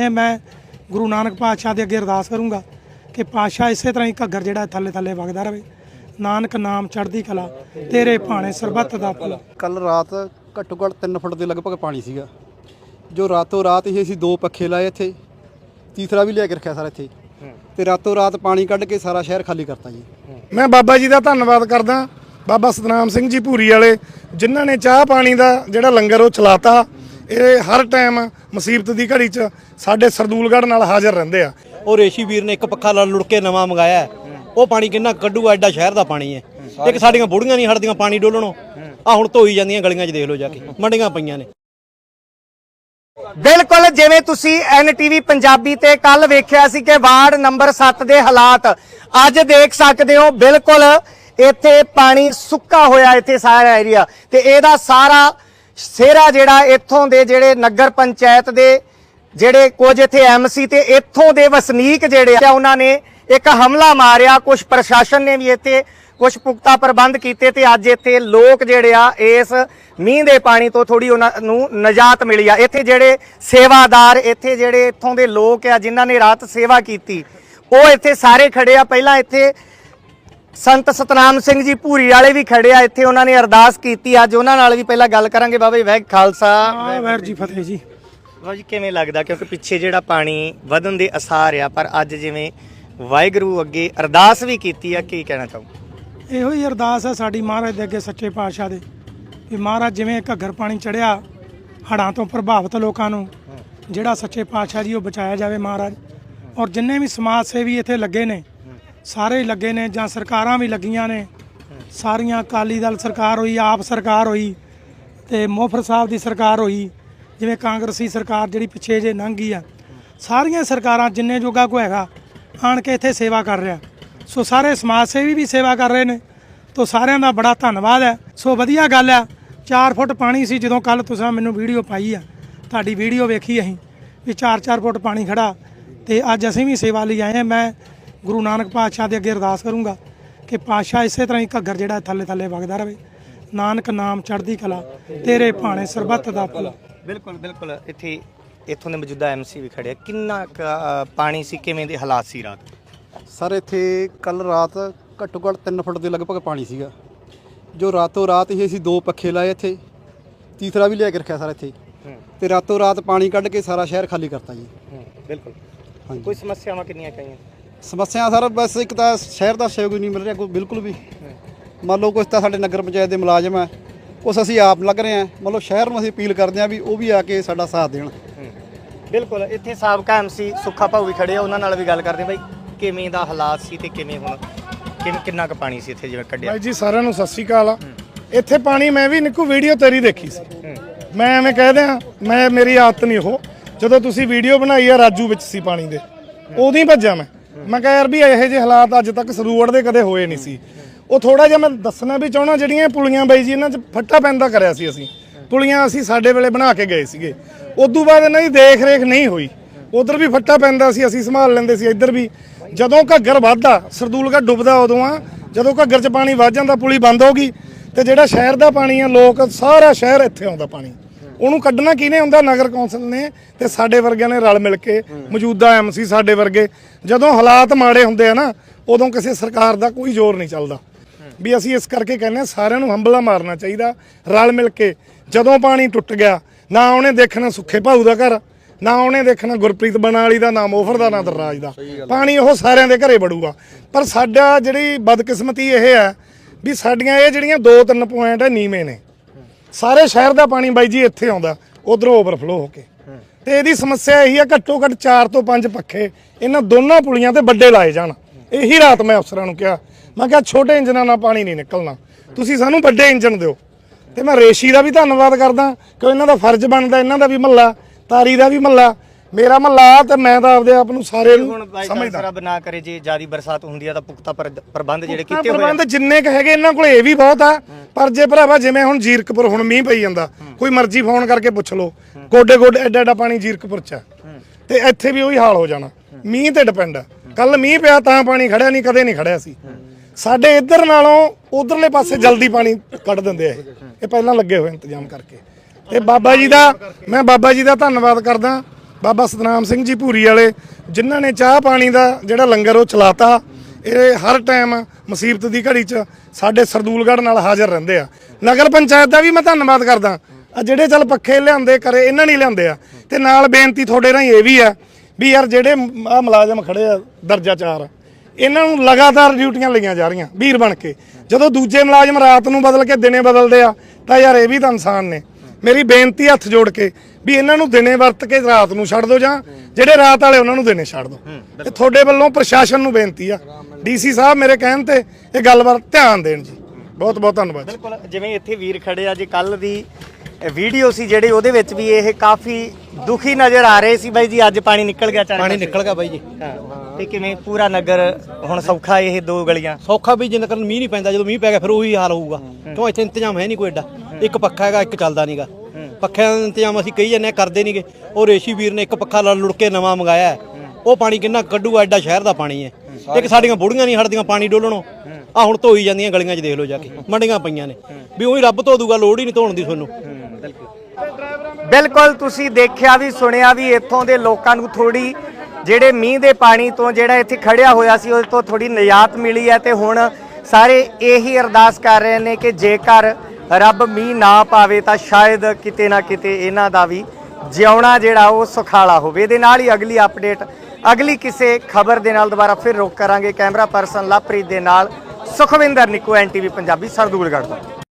ਇਹ ਮੈਂ ਗੁਰੂ ਨਾਨਕ ਪਾਤਸ਼ਾਹ ਦੇ ਅੱਗੇ ਅਰਦਾਸ ਕਰੂੰਗਾ ਕਿ ਪਾਤਸ਼ਾਹ ਇਸੇ ਤਰ੍ਹਾਂ ਹੀ ਘੱਗਰ ਜਿਹੜਾ ਥੱਲੇ ਥੱਲੇ ਵਗਦਾ ਰਹੇ ਨਾਨਕ ਨਾਮ ਚੜ੍ਹਦੀ ਕਲਾ ਤੇਰੇ ਭਾਣੇ ਸਰਬੱਤ ਦਾ ਭਲਾ। ਕੱਲ ਰਾਤ ਘੱਟੋ ਘੱਟ 3 ਫੁੱਟ ਦੇ ਲਗਭਗ ਪਾਣੀ ਸੀਗਾ। ਜੋ ਰਾਤੋਂ ਰਾਤ ਹੀ ਅਸੀਂ ਦੋ ਪੱਖੇ ਲਾਏ ਇੱਥੇ ਤੀਸਰਾ ਵੀ ਲਿਆ ਕੇ ਰੱਖਿਆ ਸਾਰਾ ਇੱਥੇ। ਤੇ ਰਾਤੋਂ ਰਾਤ ਪਾਣੀ ਕੱਢ ਕੇ ਸਾਰਾ ਸ਼ਹਿਰ ਖਾਲੀ ਕਰਤਾ ਜੀ। ਮੈਂ ਬਾਬਾ ਜੀ ਦਾ ਧੰਨਵਾਦ ਕਰਦਾ। ਬਾਬਾ ਸਤਨਾਮ ਸਿੰਘ ਜੀ ਭੂਰੀ ਵਾਲੇ ਜਿਨ੍ਹਾਂ ਨੇ ਚਾਹ ਪਾਣੀ ਦਾ ਜਿਹੜਾ ਲੰਗਰ ਉਹ ਚਲਾਤਾ ਇਹ ਹਰ ਟਾਈਮ ਮੁਸੀਬਤ ਦੀ ਘੜੀ 'ਚ ਸਾਡੇ ਸਰਦੂਲਗੜ੍ਹ ਨਾਲ ਹਾਜ਼ਰ ਰਹਿੰਦੇ ਆ। ਉਹ ਰੇਸ਼ੀ ਵੀਰ ਨੇ ਇੱਕ ਪੱਖਾ ਲਾ ਲੁੜ ਕੇ ਨਵਾਂ ਮੰਗਾਇਆ ਹੈ। ਉਹ ਪਾਣੀ ਕਿੰਨਾ ਕੱਢੂਗਾ ਐਡਾ ਸ਼ਹਿਰ ਦਾ ਪਾਣੀ ਹੈ। ਇੱਕ ਸਾਡੀਆਂ ਬੁੜੀਆਂ ਨਹੀਂ ਹਟਦੀਆਂ ਪਾਣੀ ਡੋਲਣੋਂ। ਆ ਹੁਣ ਧੋਈ ਜਾਂਦੀਆਂ ਗਲੀਆਂ 'ਚ ਦੇਖ ਲਓ ਜਾ ਕੇ। ਮੰਡੀਆਂ ਪਈਆਂ ਨੇ। ਬਿਲਕੁਲ ਜਿਵੇਂ ਤੁਸੀਂ ਐਨਟੀਵੀ ਪੰਜਾਬੀ ਤੇ ਕੱਲ ਵੇਖਿਆ ਸੀ ਕਿ ਵਾਰਡ ਨੰਬਰ 7 ਦੇ ਹਾਲਾਤ ਅੱਜ ਦੇਖ ਸਕਦੇ ਹੋ ਬਿਲਕੁਲ ਇੱਥੇ ਪਾਣੀ ਸੁੱਕਾ ਹੋਇਆ ਇੱਥੇ ਸਾਰਾ ਏਰੀਆ ਤੇ ਇਹਦਾ ਸਾਰਾ ਸਿਹਰਾ ਜਿਹੜਾ ਇੱਥੋਂ ਦੇ ਜਿਹੜੇ ਨਗਰ ਪੰਚਾਇਤ ਦੇ ਜਿਹੜੇ ਕੁਝ ਇੱਥੇ ਐਮਸੀ ਤੇ ਇੱਥੋਂ ਦੇ ਵਸਨੀਕ ਜਿਹੜੇ ਆ, ਉਹਨਾਂ ਨੇ ਇੱਕ ਹਮਲਾ ਮਾਰਿਆ। ਕੁਝ ਪ੍ਰਸ਼ਾਸਨ ਨੇ ਵੀ ਇੱਥੇ ਕੁਝ ਪੁਖਤਾ ਪ੍ਰਬੰਧ ਕੀਤੇ ਤੇ ਅੱਜ ਇੱਥੇ ਲੋਕ ਜਿਹੜੇ ਆ, ਇਸ ਮੀਂਹ ਦੇ ਪਾਣੀ ਤੋਂ ਥੋੜੀ ਉਹਨਾਂ ਨੂੰ ਨਜਾਤ ਮਿਲੀ ਆ। ਇੱਥੇ ਜਿਹੜੇ ਸੇਵਾਦਾਰ, ਇੱਥੇ ਜਿਹੜੇ ਇੱਥੋਂ ਦੇ ਲੋਕ ਆ, ਜਿਨ੍ਹਾਂ ਨੇ ਰਾਤ ਸੇਵਾ ਕੀਤੀ, ਉਹ ਇੱਥੇ ਸਾਰੇ ਖੜੇ ਆ। ਪਹਿਲਾਂ ਇੱਥੇ ਸੰਤ ਸਤਨਾਮ ਸਿੰਘ ਜੀ ਭੂਰੀ ਵਾਲੇ ਵੀ ਖੜੇ ਆ ਇੱਥੇ ਉਹਨਾਂ ਨੇ ਅਰਦਾਸ ਕੀਤੀ ਅੱਜ ਉਹਨਾਂ ਨਾਲ ਵੀ ਪਹਿਲਾਂ ਗੱਲ ਕਰਾਂਗੇ। ਬਾਬਾ ਜੀ ਵੈਗ ਖਾਲਸਾ। ਆ ਵੈਰ ਜੀ ਫਤਿਹ ਜੀ। ਬਾਬਾ ਜੀ ਕਿਵੇਂ ਲੱਗਦਾ? ਕਿਉਂਕਿ ਪਿੱਛੇ ਜਿਹੜਾ ਪਾਣੀ ਵਧਣ ਦੇ ਅਸਾਰ ਆ ਪਰ ਅੱਜ ਜਿਵੇਂ ਵਾਹਿਗੁਰੂ ਅੱਗੇ ਅਰਦਾਸ ਵੀ ਕੀਤੀ ਆ ਕੀ ਕਹਿਣਾ ਚਾਹੋ ਇਹੋ ਹੀ ਅਰਦਾਸ ਹੈ ਸਾਡੀ ਮਹਾਰਾਜ ਦੇ ਅੱਗੇ ਸੱਚੇ ਪਾਤਸ਼ਾਹ ਦੇ। ਕਿ ਮਹਾਰਾਜ ਜਿਵੇਂ ਘੱਗਰ ਪਾਣੀ ਚੜਿਆ ਹੜ੍ਹਾਂ ਤੋਂ ਪ੍ਰਭਾਵਿਤ ਲੋਕਾਂ ਨੂੰ ਜਿਹੜਾ ਸੱਚੇ ਪਾਤਸ਼ਾਹ ਜੀ ਉਹ ਬਚਾਇਆ ਜਾਵੇ ਮਹਾਰਾਜ। ਔਰ ਜਿੰਨੇ ਵੀ ਸਮਾਜ ਸੇਵੀ ਇੱਥੇ ਲੱਗੇ ਨੇ ਸਾਰੇ ਹੀ ਲੱਗੇ ਨੇ ਜਾਂ ਸਰਕਾਰਾਂ ਵੀ ਲੱਗੀਆਂ ਨੇ। ਸਾਰੀਆਂ ਅਕਾਲੀ ਦਲ ਸਰਕਾਰ ਹੋਈ, ਆਪ ਸਰਕਾਰ ਹੋਈ ਤੇ ਮੋਫਰ ਸਾਹਿਬ ਦੀ ਸਰਕਾਰ ਹੋਈ, ਜਿਵੇਂ ਕਾਂਗਰਸੀ ਸਰਕਾਰ ਜਿਹੜੀ ਪਿੱਛੇ ਜੇ ਲੰਘ ਆ। ਸਾਰੀਆਂ ਸਰਕਾਰਾਂ ਜਿੰਨੇ ਜੋਗਾ ਕੋ ਹੈਗਾ, ਆਣ ਕੇ ਇੱਥੇ ਸੇਵਾ ਕਰ ਰਿਹਾ। ਸੋ ਸਾਰੇ ਸਮਾਜ ਸੇਵੀ ਵੀ ਸੇਵਾ ਕਰ ਰਹੇ ਨੇ। ਤੋ ਸਾਰਿਆਂ ਦਾ ਬੜਾ ਧੰਨਵਾਦ ਹੈ। ਸੋ ਵਧੀਆ ਗੱਲ ਹੈ 4 ਫੁੱਟ ਪਾਣੀ ਸੀ ਜਦੋਂ ਕੱਲ ਤੁਸੀਂ ਮੈਨੂੰ ਵੀਡੀਓ ਪਾਈ ਆ। ਤੁਹਾਡੀ ਵੀਡੀਓ ਵੇਖੀ ਅਸੀਂ, ਵੀ 4-4 ਫੁੱਟ ਪਾਣੀ ਖੜਾ ਤੇ ਅੱਜ ਅਸੀਂ ਵੀ ਸੇਵਾ ਲਈ ਆਏ ਹਾਂ। ਮੈਂ ਗੁਰੂ ਨਾਨਕ ਪਾਤਸ਼ਾਹ ਦੇ ਅੱਗੇ ਅਰਦਾਸ ਕਰੂੰਗਾ ਕਿ ਪਾਤਸ਼ਾਹ ਇਸੇ ਤਰ੍ਹਾਂ ਹੀ ਘੱਗਰ ਜਿਹੜਾ ਥੱਲੇ ਥੱਲੇ ਵਗਦਾ ਰਹੇ। ਨਾਨਕ ਨਾਮ ਚੜ੍ਹਦੀ ਕਲਾ ਤੇਰੇ ਭਾਣੇ ਸਰਬੱਤ ਦਾ ਭਲਾ। ਬਿਲਕੁਲ ਬਿਲਕੁਲ। ਇੱਥੇ ਇੱਥੋਂ ਦੇ ਮੌਜੂਦਾ ਐਮਸੀ ਵੀ ਖੜੇ ਆ। ਕਿੰਨਾ ਪਾਣੀ ਸੀ ਕਿਵੇਂ ਦੇ ਹਾਲਾਤ ਸੀ ਰਾਤ? ਸਰ ਇੱਥੇ ਕੱਲ ਰਾਤ ਘੱਟੋ ਘੱਟ 3 ਫੁੱਟ ਦੇ ਲਗਭਗ ਪਾਣੀ ਸੀਗਾ। ਜੋ ਰਾਤੋਂ ਰਾਤ ਹੀ ਅਸੀਂ ਦੋ ਪੱਖੇ ਲਾਏ ਇੱਥੇ। ਤੀਸਰਾ ਵੀ ਲਿਆ ਕੇ ਰੱਖਿਆ ਸਾਰਾ ਇੱਥੇ। ਤੇ ਰਾਤੋਂ ਰਾਤ ਪਾਣੀ ਕੱਢ ਕੇ ਸਾਰਾ ਸ਼ਹਿਰ ਖਾਲੀ ਕਰਤਾ ਜੀ। ਬਿਲਕੁਲ। ਕੋਈ ਸਮੱਸਿਆਵਾਂ ਕਿੰਨੀਆਂ ਕਹੀਆਂ ਸਮੱਸਿਆ ਸਰ ਬਸ ਇੱਕ ਤਾਂ ਸ਼ਹਿਰ ਦਾ ਸਹਿਯੋਗ ਨਹੀਂ ਮਿਲ ਰਿਹਾ ਕੋਈ ਬਿਲਕੁਲ ਵੀ। ਮੰਨ ਲਓ ਕੁਛ ਤਾਂ ਸਾਡੇ ਨਗਰ ਪੰਚਾਇਤ ਦੇ ਮੁਲਾਜ਼ਮ ਹੈ ਕੁਛ ਅਸੀਂ ਆਪ ਲੱਗ ਰਹੇ ਹਾਂ ਮੰਨ ਲਓ ਸ਼ਹਿਰ ਨੂੰ ਅਸੀਂ ਅਪੀਲ ਕਰਦੇ ਹਾਂ ਵੀ ਉਹ ਵੀ ਆ ਕੇ ਸਾਡਾ ਸਾਥ ਦੇਣ। ਬਿਲਕੁਲ ਇੱਥੇ ਸਾਬਕਾ ਐਮਸੀ ਸੁੱਖਾ ਭਾਊ ਵੀ ਖੜੇ ਆ ਉਹਨਾਂ ਨਾਲ ਵੀ ਗੱਲ ਕਰਦੇ ਆ ਬਾਈ ਕਿਵੇਂ ਦਾ ਹਾਲਾਤ ਸੀ ਤੇ ਕਿਵੇਂ ਹੁਣ ਕਿੰਨ- ਕਿੰਨਾ ਕੁ ਪਾਣੀ ਸੀ ਇੱਥੇ ਜਿਵੇਂ ਕੱਢਿਆ? ਬਾਈ ਜੀ ਸਾਰਿਆਂ ਨੂੰ ਸਤਿ ਸ਼੍ਰੀ ਅਕਾਲ ਇੱਥੇ ਪਾਣੀ ਮੈਂ ਵੀ ਨਿੱਕੂ ਵੀਡੀਓ ਤੇਰੀ ਦੇਖੀ ਸੀ। ਮੈਂ ਐਵੇਂ ਕਹਿ ਦਿਆਂ ਮੈਂ ਮੇਰੀ ਆਦਤ ਨਹੀਂ ਉਹ। ਜਦੋਂ ਤੁਸੀਂ ਵੀਡੀਓ ਬਣਾਈ ਆ ਰਾਜੂ ਵਿੱਚ ਸੀ ਪਾਣੀ ਦੇ। ਉਦੋਂ ਹੀ ਭੱਜਿਆ ਮੈਂ। ਮੈਂ ਕਿਹਾ ਯਾਰ ਵੀ ਇਹੋ ਜਿਹੇ ਹਾਲਾਤ ਅੱਜ ਤੱਕ ਸਰੂਵੜ ਦੇ ਕਦੇ ਹੋਏ ਨਹੀਂ ਸੀ। ਉਹ ਥੋੜਾ ਜਿਹਾ ਮੈਂ ਦੱਸਣਾ ਵੀ ਚਾਹਣਾ ਜਿਹੜੀਆਂ ਪੁਲੀਆਂ ਬਾਈ ਜੀ ਇਹਨਾਂ 'ਚ ਫੱਟਾ ਪੈਂਦਾ ਕਰਿਆ ਸੀ ਅਸੀਂ। ਪੁਲੀਆਂ ਅਸੀਂ ਸਾਡੇ ਵੇਲੇ ਬਣਾ ਕੇ ਗਏ ਸੀਗੇ। ਉਦੋਂ ਬਾਅਦ ਇਹਨਾਂ ਦੀ ਦੇਖ ਰੇਖ ਨਹੀਂ ਹੋਈ। ਉਧਰ ਵੀ ਫੱਟਾ ਪੈਂਦਾ ਸੀ, ਅਸੀਂ ਸੰਭਾਲ ਲੈਂਦੇ ਸੀ। ਇੱਧਰ ਵੀ ਜਦੋਂ ਘੱਗਰ ਵੱਧਦਾ ਸਰਦੂਲਗੜ੍ਹ ਡੁੱਬਦਾ ਉਦੋਂ ਆ, ਜਦੋਂ ਘੱਗਰ 'ਚ ਪਾਣੀ ਵੱਧ ਜਾਂਦਾ, ਪੁਲੀ ਬੰਦ ਹੋ ਗਈ ਤੇ ਜਿਹੜਾ ਸ਼ਹਿਰ ਦਾ ਪਾਣੀ ਆ, ਲੋਕ, ਸਾਰਾ ਸ਼ਹਿਰ ਇੱਥੇ ਆਉਂਦਾ ਪਾਣੀ। ਉਹਨੂੰ ਕੱਢਣਾ ਕਿਹਨੇ ਹੁੰਦਾ? ਨਗਰ ਕੌਂਸਲ ਨੇ ਤੇ ਸਾਡੇ ਵਰਗਿਆਂ ਨੇ ਰਲ ਮਿਲ ਕੇ ਮੌਜੂਦਾ ਐਮਸੀ ਸਾਡੇ ਵਰਗੇ ਜਦੋਂ ਹਾਲਾਤ ਮਾੜੇ ਹੁੰਦੇ ਆ ਨਾ ਉਦੋਂ ਕਿਸੇ ਸਰਕਾਰ ਦਾ ਕੋਈ ਜ਼ੋਰ ਨਹੀਂ ਚੱਲਦਾ। ਵੀ ਅਸੀਂ ਇਸ ਕਰਕੇ ਕਹਿੰਦੇ ਸਾਰਿਆਂ ਨੂੰ ਹੰਬਲਾ ਮਾਰਨਾ ਚਾਹੀਦਾ ਰਲ ਮਿਲ ਕੇ। ਜਦੋਂ ਪਾਣੀ ਟੁੱਟ ਗਿਆ ਨਾ ਉਹਨੇ ਦੇਖਣਾ ਸੁੱਖੇ ਭਾਊ ਦਾ ਘਰ ਨਾ ਉਹਨੇ ਦੇਖਣਾ ਗੁਰਪ੍ਰੀਤ ਬਣਾਲੀ ਦਾ ਨਾ ਮੋਫਰ ਦਾ ਨਾ ਦਰਰਾਜ ਦਾ। ਪਾਣੀ ਉਹ ਸਾਰਿਆਂ ਦੇ ਘਰੇ ਵੜੂਗਾ। ਪਰ ਸਾਡਾ ਜਿਹੜੀ ਬਦਕਿਸਮਤੀ ਇਹ ਹੈ ਵੀ ਸਾਡੀਆਂ ਇਹ ਜਿਹੜੀਆਂ ਦੋ ਤਿੰਨ ਪੁਆਇੰਟ ਨੀਵੇਂ ਨੇ। ਸਾਰੇ ਸ਼ਹਿਰ ਦਾ ਪਾਣੀ ਬਾਈ ਜੀ ਇੱਥੇ ਆਉਂਦਾ, ਉਧਰੋਂ ਓਵਰਫਲੋ ਹੋ ਕੇ। ਤੇ ਇਹਦੀ ਸਮੱਸਿਆ ਇਹੀ ਆ ਘੱਟੋ ਘੱਟ 4 ਤੋਂ 5 ਪੱਖੇ, ਇਹਨਾਂ ਦੋਨਾਂ ਪੁਲੀਆਂ ਤੇ ਵੱਡੇ ਲਾਏ ਜਾਣ। ਇਹੀ ਰਾਤ ਮੈਂ ਅਫਸਰਾਂ ਨੂੰ ਕਿਹਾ, ਮੈਂ ਕਿਹਾ ਛੋਟੇ ਇੰਜਨਾਂ ਨਾਲ ਪਾਣੀ ਨਹੀਂ ਨਿਕਲਣਾ। ਤੁਸੀਂ ਸਾਨੂੰ ਵੱਡੇ ਇੰਜਨ ਦਿਓ। ਤੇ ਮੈਂ ਰੇਸ਼ੀ ਦਾ ਵੀ ਧੰਨਵਾਦ ਕਰਦਾ ਕਿ ਇਹਨਾਂ ਦਾ ਫਰਜ਼ ਬਣਦਾ, ਇਹਨਾਂ ਦਾ ਵੀ ਮਹੱਲਾ, ਤਾਰੀ ਦਾ ਵੀ ਮਹੱਲਾ ਮੇਰਾ ਮਹੱਲਾ ਤੇ ਮੈਂ ਤਾਂ ਆਪਦੇ ਆਪ ਨੂੰ ਸਾਰੇ ਨੂੰ ਸਮਝਦਾ। ਰੱਬ ਨਾ ਕਰੇ ਜੇ ਜਿਆਦੀ ਬਰਸਾਤ ਹੁੰਦੀ ਆ ਤਾਂ ਪੁਖਤਾ ਪਰ- ਪ੍ਰਬੰਧ ਜਿਹੜੇ ਕੀਤੇ ਹੋਏ ਆ। ਪ੍ਰਬੰਧ ਜਿੰਨੇ ਕ ਹੈਗੇ ਇਹਨਾਂ ਕੋਲ ਇਹ ਵੀ ਬਹੁਤ ਆ। ਪਰ ਜੇ ਭਰਾਵਾ ਜਿਵੇਂ ਹੁਣ ਜੀਰਕਪੁਰ ਹੁਣ ਮੀਂਹ ਪਈ ਜਾਂਦਾ ਕੋਈ ਮਰਜ਼ੀ ਫੋਨ ਕਰਕੇ ਪੁੱਛ ਲਓ। ਗੋਡੇ ਗੋਡੇ ਐਡਾ ਐਡਾ ਪਾਣੀ ਜੀਰਕਪੁਰ ਚ ਤੇ ਇੱਥੇ ਵੀ ਉਹੀ ਹਾਲ ਹੋ ਜਾਣਾ। ਮੀਂਹ ਤੇ ਡਿਪੈਂਡ ਆ। ਕੱਲ ਮੀਂਹ ਪਿਆ ਤਾਂ ਪਾਣੀ ਖੜਿਆ ਨਹੀਂ ਕਦੇ ਨਹੀਂ ਖੜਿਆ ਸੀ। ਸਾਡੇ ਇੱਧਰ ਨਾਲੋਂ ਉਧਰਲੇ ਪਾਸੇ ਜਲਦੀ ਪਾਣੀ ਕੱਢ ਦਿੰਦੇ ਆ ਇਹ। ਇਹ ਪਹਿਲਾਂ ਲੱਗੇ ਹੋਏ ਇੰਤਜ਼ਾਮ ਕਰਕੇ। ਤੇ ਬਾਬਾ ਜੀ ਦਾ ਮੈਂ ਬਾਬਾ ਜੀ ਦਾ ਧੰਨਵਾਦ ਕਰਦਾ। ਬਾਬਾ ਸਤਨਾਮ ਸਿੰਘ ਜੀ ਭੂਰੀ ਵਾਲੇ, ਜਿਨ੍ਹਾਂ ਨੇ ਚਾਹ ਪਾਣੀ ਦਾ ਜਿਹੜਾ ਲੰਗਰ ਉਹ ਚਲਾਤਾ, ਇਹ ਹਰ ਟਾਈਮ ਮੁਸੀਬਤ ਦੀ ਘੜੀ 'ਚ ਸਾਡੇ ਸਰਦੂਲਗੜ੍ਹ ਨਾਲ ਹਾਜ਼ਰ ਰਹਿੰਦੇ ਆ। ਨਗਰ ਪੰਚਾਇਤ ਦਾ ਵੀ ਮੈਂ ਧੰਨਵਾਦ ਕਰਦਾ। ਆ ਜਿਹੜੇ ਚੱਲ ਪੱਖੇ ਲਿਆਂਦੇ ਕਰੇ, ਇਹਨਾਂ ਨਹੀਂ ਲਿਆਂਦੇ ਆ। ਤੇ ਨਾਲ ਬੇਨਤੀ ਤੁਹਾਡੇ ਰਾਹੀਂ ਇਹ ਵੀ ਆ, ਵੀ ਯਾਰ ਜਿਹੜੇ ਆ ਮੁਲਾਜ਼ਮ ਖੜੇ ਆ, ਦਰਜਾ 4 ਇਹਨਾਂ ਨੂੰ ਲਗਾਤਾਰ ਡਿਊਟੀਆਂ ਲਈਆਂ ਜਾ ਰਹੀਆਂ, ਵੀਰ ਬਣ ਕੇ। ਜਦੋਂ ਦੂਜੇ ਮੁਲਾਜ਼ਮ ਰਾਤ ਨੂੰ ਬਦਲ ਕੇ ਦਿਨੇ ਬਦਲਦੇ ਆ, ਤਾਂ ਯਾਰ ਇਹ ਵੀ ਤਾਂ ਇਨਸਾਨ ਨੇ। ਮੇਰੀ ਬੇਨਤੀ ਹੱਥ ਜੋੜ ਕੇ ਵੀ ਇਹਨਾਂ ਨੂੰ ਦਿਨੇ ਵਰਤ ਕੇ ਰਾਤ ਨੂੰ ਛੱਡ ਦਿਓ ਜਾਂ ਜਿਹੜੇ ਰਾਤ ਵਾਲੇ ਉਹਨਾਂ ਨੂੰ ਦਿਨੇ ਛੱਡ ਦਿਓ ਤੇ ਤੁਹਾਡੇ ਵੱਲੋਂ ਪ੍ਰਸ਼ਾਸਨ ਨੂੰ ਬੇਨਤੀ ਆ। ਡੀਸੀ ਸਾਹਿਬ ਮੇਰੇ ਕਹਿਣ ਤੇ ਇਹ ਗੱਲਬਾਤ ਧਿਆਨ ਦੇਣ ਜੀ। ਬਹੁਤ ਬਹੁਤ ਧੰਨਵਾਦ। ਬਿਲਕੁਲ ਜਿਵੇਂ ਇੱਥੇ ਵੀਰ ਖੜੇ ਆ ਜੀ ਕੱਲ ਦੀ ਵੀਡੀਓ ਸੀ ਜਿਹੜੀ ਉਹਦੇ ਵਿੱਚ ਵੀ ਇਹ ਕਾਫੀ ਦੁਖੀ ਨਜ਼ਰ ਆ ਰਹੇ ਸੀ ਬਾਈ ਜੀ। ਅੱਜ ਪਾਣੀ ਨਿਕਲ ਗਿਆ ਚਾਰੇ ਪਾਣੀ। ਨਿਕਲ ਗਿਆ ਬਾਈ ਜੀ। ਤੇ ਕਿਵੇਂ ਪੂਰਾ ਨਗਰ ਹੁਣ ਸੌਖਾ ਇਹ ਦੋ ਗਲੀਆਂ। ਸੌਖਾ ਵੀ ਜਿੰਨਾ ਕਰਨ ਮੀਂਹ ਨਹੀਂ ਪੈਂਦਾ ਜਦੋਂ ਮੀਂਹ ਪੈ ਗਿਆ ਫਿਰ ਉਹੀ ਹਾਲ ਹੋਊਗਾ। ਕਿਉਂ ਇੱਥੇ ਇੰਤਜ਼ਾਮ ਹੈ ਨਹੀਂ ਕੋਈ ਏਡਾ। ਇੱਕ ਪੱਖਾ ਹੈਗਾ ਇੱਕ ਚੱਲਦਾ ਨਹੀਂਗਾ ਪੱਖਿਆਂ ਦਾ ਇੰਤਜ਼ਾਮ ਅਸੀਂ ਕਹੀ ਜਾਂਦੇ ਹਾਂ, ਕਰਦੇ ਨਹੀਂਗੇ ਉਹ ਰੇਸ਼ੀ ਵੀਰ ਨੇ ਇੱਕ ਪੱਖਾ ਲੜ ਲੁੜ ਕੇ ਨਵਾਂ ਮੰਗਾਇਆ। ਉਹ ਪਾਣੀ ਕਿੰਨਾ ਕੱਢੂਗਾ ਐਡਾ ਸ਼ਹਿਰ ਦਾ ਪਾਣੀ ਹੈ। ਇੱਕ ਸਾਡੀਆਂ ਬੁੜੀਆਂ ਨਹੀਂ ਹਟਦੀਆਂ ਪਾਣੀ ਡੋਲਣੋਂ। ਆ ਹੁਣ ਧੋਈ ਜਾਂਦੀਆਂ ਗਲੀਆਂ 'ਚ ਦੇਖ ਲਓ ਜਾ ਕੇ ਮੰਡੀਆਂ ਪਈਆਂ ਨੇ। ਵੀ ਉਹੀ ਰੱਬ ਧੋ ਦੂਗਾ ਲੋੜ ਹੀ ਨਹੀਂ ਧੋਣ ਦੀ ਤੁਹਾਨੂੰ। ਬਿਲਕੁਲ। ਤੁਸੀਂ ਦੇਖਿਆ ਵੀ ਸੁਣਿਆ ਵੀ ਇੱਥੋਂ ਦੇ ਲੋਕਾਂ ਨੂੰ ਥੋੜੀ ਜਿਹੜੇ ਮੀਂਹ ਦੇ ਪਾਣੀ ਤੋਂ ਜਿਹੜਾ ਇੱਥੇ ਖੜਿਆ ਹੋਇਆ ਸੀ ਉਸ ਤੋਂ ਥੋੜੀ ਨਿਜਾਤ ਮਿਲੀ ਹੈ ਤੇ ਹੁਣ ਸਾਰੇ ਇਹੀ ਅਰਦਾਸ ਕਰ ਰਹੇ ਨੇ ਕਿ ਜੇਕਰ ਰੱਬ ਮੀਂਹ ਨਾ ਪਾਵੇ ਤਾਂ ਸ਼ਾਇਦ ਕਿਤੇ ਨਾ ਕਿਤੇ ਇਹਨਾਂ ਦਾ ਵੀ ਜਿਉਣਾ ਜਿਹੜਾ ਉਹ ਸੁਖਾਲਾ ਹੋਵੇ। ਇਹਦੇ ਨਾਲ ਹੀ ਅਗਲੀ ਅਪਡੇਟ ਅਗਲੀ ਕਿਸੇ ਖਬਰ ਦੇ ਨਾਲ ਦੁਬਾਰਾ ਫਿਰ ਰੁਕ ਕਰਾਂਗੇ। ਕੈਮਰਾ ਪਰਸਨ ਲਵਪ੍ਰੀਤ ਦੇ ਨਾਲ ਸੁਖਵਿੰਦਰ ਨਿੱਕੂ ਐਨਟੀਵੀ ਪੰਜਾਬੀ, ਸਰਦੂਲਗੜ੍ਹ ਤੋਂ।